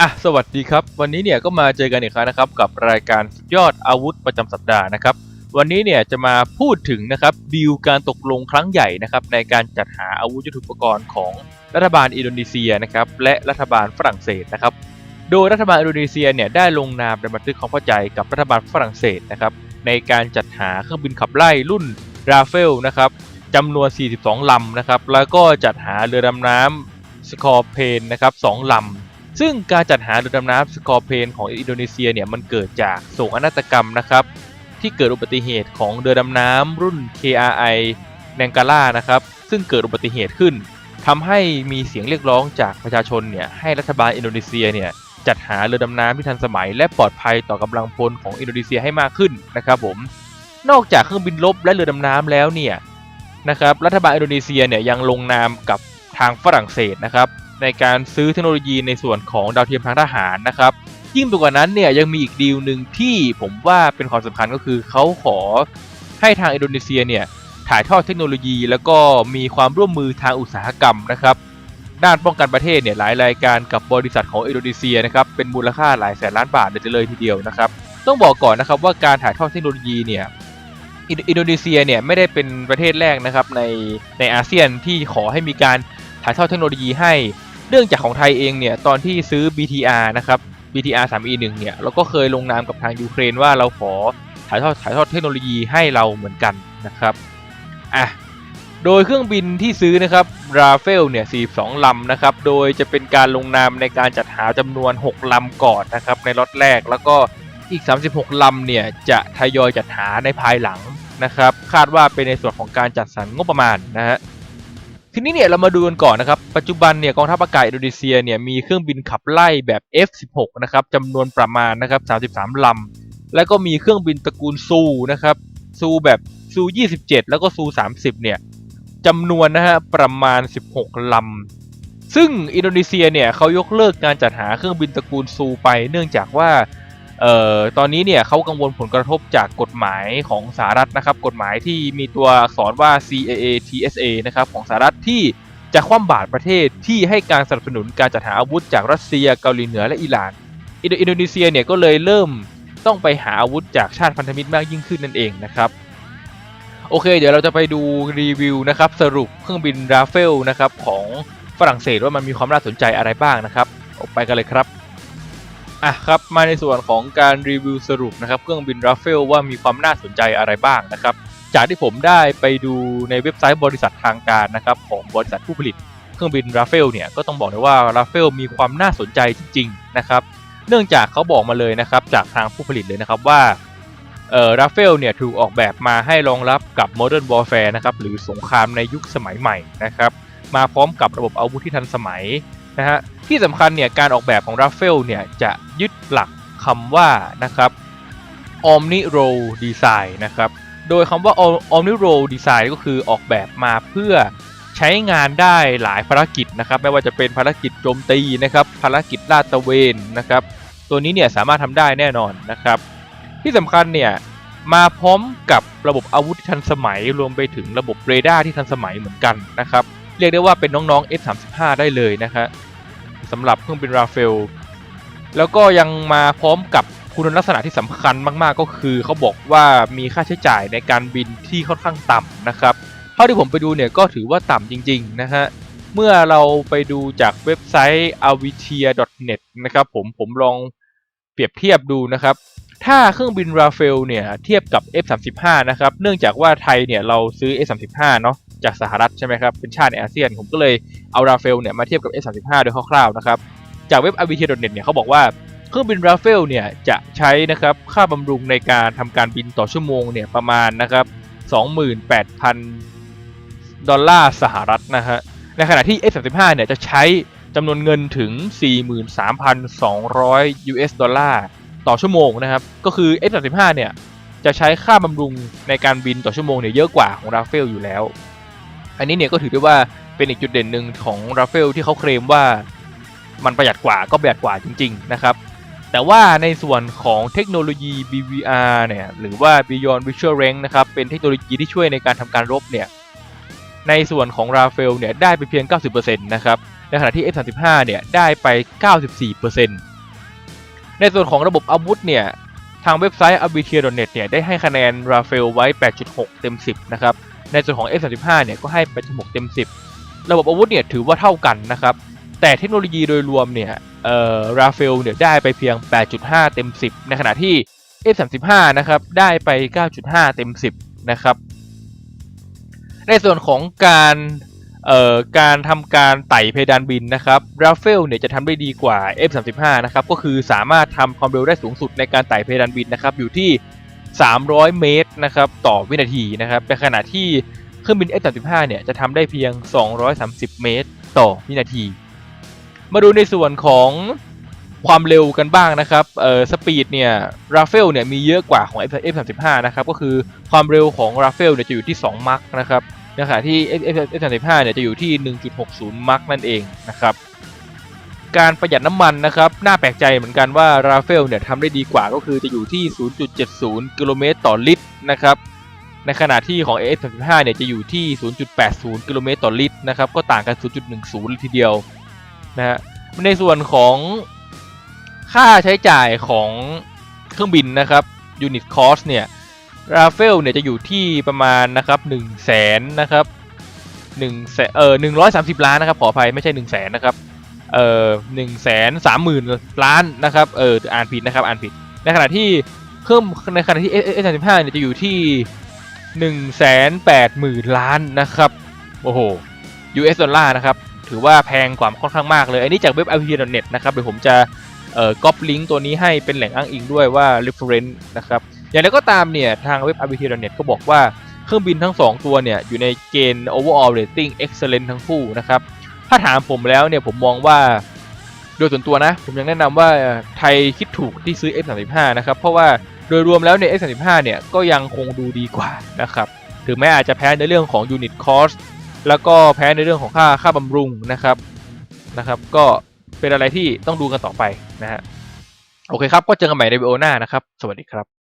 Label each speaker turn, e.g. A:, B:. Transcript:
A: อะสวัสดีครับ วันนี้เนี่ยก็มาเจอกันอีกครั้งนะครับกับรายการสุดยอดอาวุธประจำสัปดาห์นะครับ วันนี้เนี่ยจะมาพูดถึงนะครับดีลการตกลงครั้งใหญ่นะครับในการจัดหาอาวุธยุทโธปกรณ์ของรัฐบาลอินโดนีเซียนะครับและรัฐบาลฝรั่งเศสนะครับ โดยรัฐบาลอินโดนีเซียเนี่ยได้ลงนามในบันทึกความเข้าใจกับรัฐบาลฝรั่งเศสนะครับในการจัดหาเครื่องบินขับไล่รุ่นราเฟลนะครับจำนวน 42 ลำนะครับแล้วก็จัดหาเรือดำน้ำสกอร์เพนนะครับ2ลำ ซึ่งการจัดหาเรือดำน้ำสกอร์เพนของอินโดนีเซียเนี่ยมันเกิดจากโศกนาฏกรรมนะครับ ที่เกิดอุบัติเหตุของเรือดำน้ำรุ่น KRI แนงกาล่านะครับ ซึ่งเกิดอุบัติเหตุขึ้นทำให้มีเสียงเรียกร้องจากประชาชนเนี่ยให้รัฐบาลอินโดนีเซียเนี่ยจัดหาเรือดำน้ำที่ทันสมัย และปลอดภัยต่อกำลังพลของอินโดนีเซียให้มากขึ้นนะครับผมนอกจากเครื่องบินรบและเรือดำน้ำแล้วเนี่ยนะครับรัฐบาลอินโดนีเซียเนี่ยยังลงนามกับทางฝรั่งเศสนะครับ ในการซื้อเทคโนโลยีในส่วนของดาวเทียมทางทหารนะครับ ยิ่งไปกว่านั้นเนี่ยยังมีอีกดีลหนึ่งที่ผมว่าเป็นความสำคัญก็คือเขาขอให้ทางอินโดนีเซียเนี่ยถ่ายทอดเทคโนโลยี แล้วก็มีความร่วมมือทางอุตสาหกรรมนะครับ ด้านป้องกันประเทศเนี่ยหลายรายการกับบริษัทของอินโดนีเซียนะครับเป็นมูลค่าหลายแสนล้านบาทเลยทีเดียวนะครับ ต้องบอกก่อนนะครับว่าการถ่ายทอดเทคโนโลยีเนี่ยอินอินโดนีเซียเนี่ยไม่ได้เป็นประเทศแรกนะครับในในอาเซียนที่ขอให้มีการถ่ายทอดเทคโนโลยีให้ เนื่องจากของไทยเองเนี่ยตอนที่ซื้อ BTR นะครับ BTR 3E1 เนี่ยเราก็เคยลงนามกับทางยูเครนว่าเราขอถ่ายทอดถ่ายทอดเทคโนโลยีให้เราเหมือนกันนะครับอะโดยเครื่องบินที่ซื้อนะครับราเฟลเนี่ย 42 ลำนะครับ โดยจะเป็นการลงนามในการจัดหาจำนวน 6 ลำก่อนนะครับในล็อตแรกแล้วก็อีก 36 ลำเนี่ยจะทยอยจัดหาในภายหลังนะครับ คาดว่าเป็นในส่วนของการจัดสรรงบประมาณนะฮะ ทีนี้เนี่ยเรามาดูกันก่อนนะครับ ปัจจุบันเนี่ยกองทัพอากาศอินโดนีเซียเนี่ยมีเครื่องบินขับไล่แบบ F16 นะครับจำนวนประมาณนะครับ33 ลำ แล้วก็มีเครื่องบินตระกูลซูนะครับซูแบบซู27 แล้วก็ซู30 เนี่ยจำนวนนะฮะประมาณ 16 ลำ ซึ่งอินโดนีเซียเนี่ยเขายกเลิกการจัดหาเครื่องบินตระกูลซูไป เนื่องจากว่า เอ่อตอนนี้เนี่ยเขากังวลผลกระทบจากกฎหมายของสหรัฐนะครับ กฎหมายที่มีตัวอักษรว่า CAA TSA นะครับของสหรัฐที่จะคว่ำบาตรประเทศที่ให้การสนับสนุนการจัดหาอาวุธจากรัสเซียเกาหลีเหนือและอิหร่าน อินโดนีเซียเนี่ยก็เลยเริ่มต้องไปหาอาวุธจากชาติพันธมิตรมากยิ่งขึ้นนั่นเองนะครับโอเค เดี๋ยวเราจะไปดูรีวิวนะครับสรุปเครื่องบินราเฟลนะครับของฝรั่งเศสว่ามันมีความน่าสนใจอะไรบ้างนะครับออกไปกันเลยครับ อะครับมาในส่วนของการรีวิวสรุปนะครับเครื่องบินราเฟลว่ามีความน่าสนใจอะไรบ้างนะครับจากที่ผมได้ไปดูในเว็บไซต์บริษัททางการนะครับของบริษัทผู้ผลิตเครื่องบินราเฟลเนี่ยก็ต้องบอกเลยว่าราเฟลมีความน่าสนใจจริงๆนะครับเนื่องจากเขาบอกมาเลยนะครับจากทางผู้ผลิตเลยนะครับว่าเอ่อราเฟลเนี่ยถูกออกแบบมาให้รองรับกับ Modern Warfare นะครับหรือสงครามในยุคสมัยใหม่นะครับมาพร้อมกับระบบอาวุธที่ทันสมัยนะฮะ ที่สำคัญเนี่ยการออกแบบของราเฟลเนี่ยจะยึดหลักคำว่านะครับ Omni Role Design นะครับ โดยคำว่า Omni Role Design ก็คือออกแบบมาเพื่อใช้งานได้หลายภารกิจนะครับ ไม่ว่าจะเป็นภารกิจโจมตีนะครับ ภารกิจลาดตระเวนนะครับ ตัวนี้เนี่ยสามารถทำได้แน่นอนนะครับ ที่สำคัญเนี่ยมาพร้อมกับระบบอาวุธที่ทันสมัย รวมไปถึงระบบเรดาร์ที่ทันสมัยเหมือนกันนะครับ เรียกได้ว่าเป็นน้องๆ F35 ได้เลยนะครับ สำหรับเครื่องบินราเฟล แล้วก็ยังมาพร้อมกับคุณลักษณะที่สำคัญมากๆ ก็คือเขาบอกว่ามีค่าใช้จ่ายในการบินที่ค่อนข้างต่ำนะครับ เท่าที่ผมไปดูเนี่ยก็ถือว่าต่ำจริงๆนะฮะเมื่อเราไปดูจากเว็บไซต์ avitia.net นะครับผมผมลองเปรียบเทียบดูนะครับ ถ้าเครื่องบินราเฟลเนี่ยเทียบกับ F35 นะครับ เนื่องจากว่าไทยเนี่ยเราซื้อ F35 เนาะ จากสหรัฐใช่ไหมครับ เป็นชาติในอาเซียน ผมก็เลยเอาราเฟลเนี่ยมาเทียบกับ F35 โดยคร่าวๆนะครับ จากเว็บ avitia.net เนี่ยเขาบอกว่าเครื่องบินราเฟลเนี่ยจะใช้นะครับค่าบำรุงในการทำการบินต่อชั่วโมงเนี่ยประมาณนะครับ28,000 ดอลลาร์สหรัฐนะฮะ ในขณะที่ F35 เนี่ยจะใช้จำนวนเงินถึง 43,200 US ดอลลาร์ต่อชั่วโมงนะครับ ก็คือ F35 เนี่ยจะใช้ค่าบำรุงในการบินต่อชั่วโมงเนี่ยเยอะกว่าของราเฟลอยู่แล้ว อันนี้เนี่ยก็ถือได้ว่าเป็นอีกจุดเด่นหนึ่งของราเฟลที่เขาเคลมว่ามันประหยัดกว่าก็ประหยัดกว่าจริง ๆ นะครับ แต่ว่าในส่วนของเทคโนโลยี BVR เนี่ยหรือว่า Beyond Visual Range นะครับเป็นเทคโนโลยีที่ช่วยในการทำการรบเนี่ยในส่วนของราเฟลเนี่ยได้ไปเพียง 90%นะครับในขณะที่ F35 เนี่ยได้ไป 94%ในส่วนของระบบอาวุธเนี่ยทางเว็บไซต์ a b i t i a n e t เนี่ยได้ให้คะแนนราเฟลไว้ 8.6 เต็ม 10 นะครับ ในส่วนของ F35 เนี่ยก็ให้8.6เต็ม 10 ระบบอาวุธเนี่ยถือว่าเท่ากันนะครับ แต่เทคโนโลยีโดยรวมเนี่ยเอ่อราเฟลเนี่ยได้ไปเพียง 8.5 เต็ม 10 ในขณะที่ F35 นะครับได้ไป 9.5 เต็ม 10 นะครับ ในส่วนของการเอ่อการทำการไต่เพดานบินนะครับราเฟลเนี่ยจะทำได้ดีกว่า F35 นะครับ ก็คือสามารถทำความเร็วได้สูงสุดในการไต่เพดานบินนะครับ อยู่ที่ 300 เมตรนะครับต่อวินาทีนะครับในขณะที่เครื่องบิน F35 เนี่ยจะทำได้เพียง 230 เมตรต่อวินาที มาดูในส่วนของความเร็วกันบ้างนะครับ เอ่อ สปีดเนี่ย ราเฟลเนี่ยมีเยอะกว่าของ F35 นะครับ ก็คือความเร็วของราเฟลเนี่ยจะอยู่ที่ 2 มัคนะครับในขณะที่ F35 เนี่ยจะอยู่ที่ 1.60 มัคนั่นเองนะครับ การประหยัดน้ำมันนะครับ น่าแปลกใจเหมือนกันว่าราเฟลเนี่ยทำได้ดีกว่าก็คือจะอยู่ที่ 0.70 กิโลเมตรต่อลิตรนะครับ ในขณะที่ของ F35 เนี่ยจะอยู่ที่ 0.80 กิโลเมตรต่อลิตรนะครับ ก็ต่างกัน 0.10ลยทีเดียวนะฮะ ในส่วนของค่าใช้จ่ายของเครื่องบินนะครับ unit cost เนี่ย ราเฟลเนี่ยจะอยู่ที่ประมาณนะครับ1 0 0 0 0แสนนะครับ1แสนเออ130 ล้านนะครับ ขออภัยไม่ใช่ 1 0 0 0 0แสนนะครับ เอ่อหนึ่งแสนสามหมื่นล้านนะครับ เอออ่านผิดนะครับอ่านผิด ในขณะที่เครื่องในขณะที่ S 3 5เนี่ยจะอยู่ที่หนึ่งแสนแปดหมื่นล้านนะครับ โอ้โห US ดอลลาร์นะครับ ถือว่าแพงกว่าค่อนข้างมากเลย อันนี้จากเว็บ i p n e t นะครับ เดี๋ยวผมจะเอ่อก๊อปลิงก์ตัวนี้ให้เป็นแหล่งอ้างอิงด้วยว่า reference นะครับ อย่างไรก็ตามเนี่ยทางเว็บ i p n e t ก็บอกว่าเครื่องบินทั้ง 2 ตัวเนี่ยอยู่ในเกณฑ์ overall rating excellent ทั้งคู่นะครับ ถ้าถามผมแล้วเนี่ยผมมองว่าโดยส่วนตัวนะ ผมยังแนะนำว่าไทยคิดถูกที่ซื้อ F35 นะครับ เพราะว่าโดยรวมแล้วเนี่ย F35 เนี่ยก็ยังคงดูดีกว่านะครับ ถึงแม้อาจจะแพ้ในเรื่องของ unit cost แล้วก็แพ้ในเรื่องของค่าค่าบำรุงนะครับนะครับ ก็เป็นอะไรที่ต้องดูกันต่อไปนะฮะโอเคครับ ก็เจอกันใหม่ในวิดีโอหน้านะครับ สวัสดีครับ